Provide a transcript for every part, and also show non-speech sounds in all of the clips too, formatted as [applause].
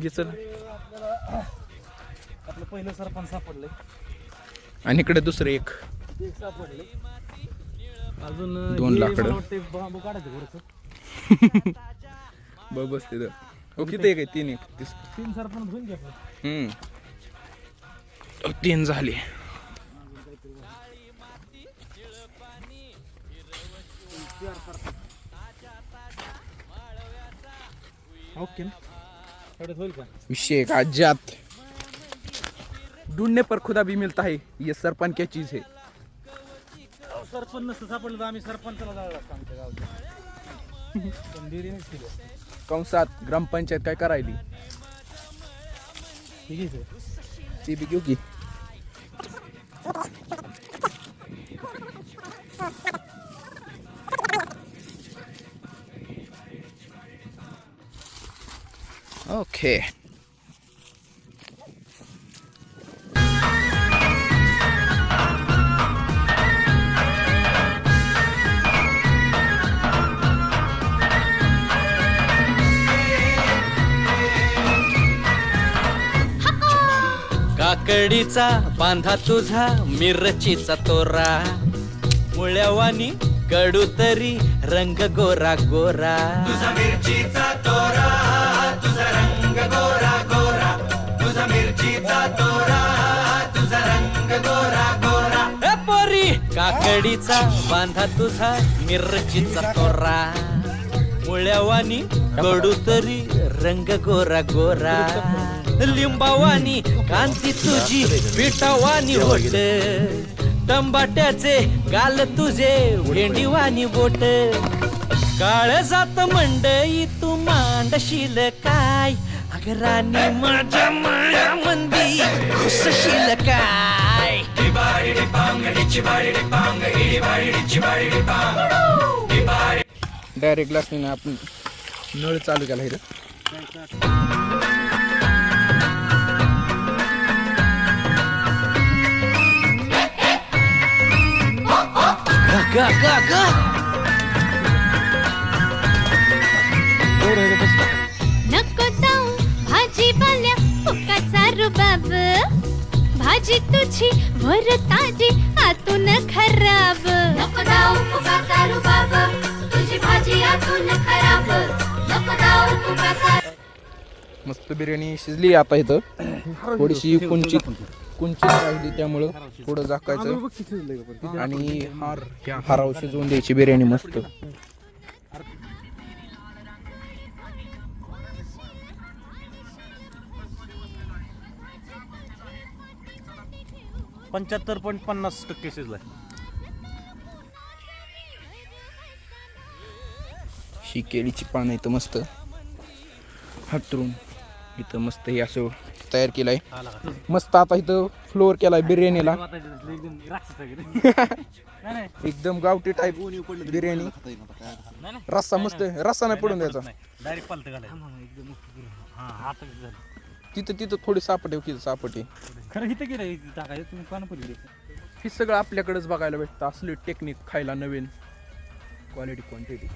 घे चल. आपलं पहिलं सरपंच सापडलंय. आणि इकडे दुसरं एक. ते एक अजून दोन हे. मला बांबू काढायचं वरचं. [laughs] बघ बस तिथं. हो किती एक आहे? तीन एक. तीस तीन सरपंच होऊन घ्या आपलं. हम्म. अहो, तीन झाले. ओके ना. विषय का? जात ढूंढने पर खुदा भी मिलता है. ये सरपंच क्या चीज है? सरपंच नसतं सापडलं तर आम्ही सरपंचाला जावं लागतं आमच्या गावच्या पण डेअरीनेच केलं कंसात ग्रामपंचायत काय करायली? ठीक आहे ती बी घेऊ की? ओके काकडीचा बांधा तुझा मिरचीचा तोरा. मुळ्यावानी कडू तरी रंग गोरा गोरा. तुझा मिरचीचा तोरा. तुझा मिरचीचा तोरा तुझा रंग गोरा गोरा. पोरी काकडीचा बांधा तुझा मिरचीचा तोरा. मुळ्यावानी कडू तरी रंग गोरा गोरा. लिंबावानी कांती तुझी पिठावानी होट टंबाट्याचे गाल तुझे भेंडीवानी बोट. काळ जात मंडई तू मांडशील काय? अगरानी माझ्या माया मंदी घुसशील काय? डायरेक्ट ग्लासने आपण नळ चालू केला इथं. ग ग ग. नको जाऊ भाजी पाल्या फुकाचा रुबाब. भाजी तुझी वर ताजी आतून खराब. नको जाऊ फुकाचा रुबाब. तुझी भाजी आतून खराब. नको जाऊ फुकाचा मस्त बिर्याणी शिजली आता इथं. थोडीशी कुंचित कुंचित राहिली त्यामुळं थोडं झाकायचं. आणि हार हाराव शिजवून द्यायची बिर्याणी मस्त. पंच्याहत्तर पॉईंट पन्नास टक्के शिजलाय. ही केळीची पानं इथं मस्त. हातरून. इथं मस्त हे असं तयार केलंय. मस्त आता इथं फ्लोअर केलाय बिर्याणीला. [laughs] एकदम गावठी टाईप बिर्याणी. रस्सा मस्त रस्सा नाही पडून द्यायचा. डायरेक्ट हा तिथं तिथं थोडी सापट तिथं सापट खरं इथं गेलं इथं टाकायचं तुम्ही कोण पडली हे सगळं आपल्याकडेच बघायला भेटतं. असले टेक्निक खायला नवीन. क्वालिटी क्वांटिटी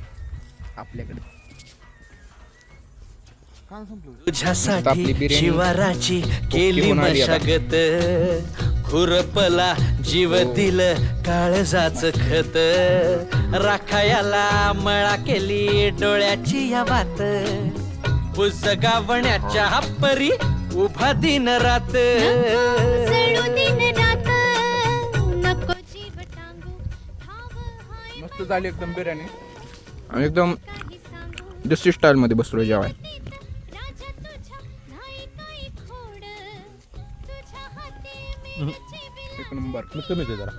आपल्याकडे. आपली तुझ्यासाठी शिवाराची केली. मशागत. खुरपला जीव दिलं काळजाच खत. राखायाला मळा केली डोळ्याची या बात पुसगावण्याच्या परी उभा दिन रात. जळू दिन रात. नको जीव टांगू ठाव हाय मस्त झाली एकदम बिर्याणी. आणि एकदम दुसरी स्टाईलमध्ये बसलो जेवाय. एक नंबर. मस्त मिळते जरा.